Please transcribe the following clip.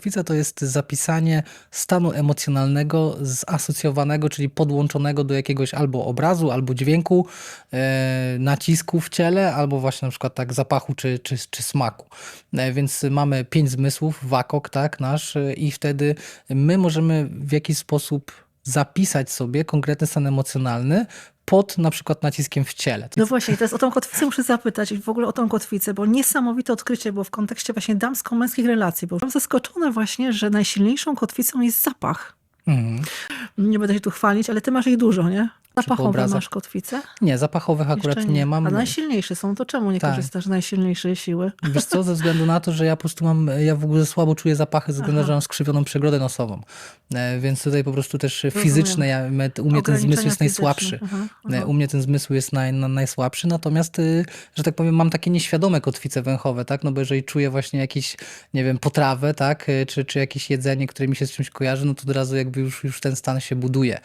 kotwica to jest zapisanie stanu emocjonalnego zasocjowanego, czyli podłączonego do jakiegoś albo obrazu, albo dźwięku, e, nacisku w ciele, albo właśnie na przykład tak zapachu czy, czy, czy smaku. E, Więc mamy pięć zmysłów, wakok, tak, nasz, e, i wtedy my możemy w jakiś sposób zapisać sobie konkretny stan emocjonalny pod na przykład naciskiem w ciele. No właśnie, teraz o tą kotwicę muszę zapytać i w ogóle o tą kotwicę, bo niesamowite odkrycie było w kontekście właśnie damsko-męskich relacji. Bo byłam zaskoczona właśnie, że najsilniejszą kotwicą jest zapach. Mhm. Nie będę się tu chwalić, ale ty masz ich dużo, nie? Zapachowe masz kotwice? Nie, zapachowych akurat Jeszcze nie. mam. A najsilniejsze są, to czemu nie Tak. korzystasz z najsilniejszej siły? Wiesz co, ze względu na to, że ja po prostu mam, ja w ogóle słabo czuję zapachy, ze względu na to, że mam skrzywioną przegrodę nosową. E, Więc tutaj po prostu też fizyczne, ja, u mnie ten zmysł jest najsłabszy. Aha, E, aha. U mnie ten zmysł jest naj, na, najsłabszy, natomiast, y, że tak powiem, mam takie nieświadome kotwice węchowe, tak? No bo jeżeli czuję właśnie jakieś, nie wiem, potrawę, tak? Y, Czy, czy jakieś jedzenie, które mi się z czymś kojarzy, no to od razu jakby już, już ten stan się buduje.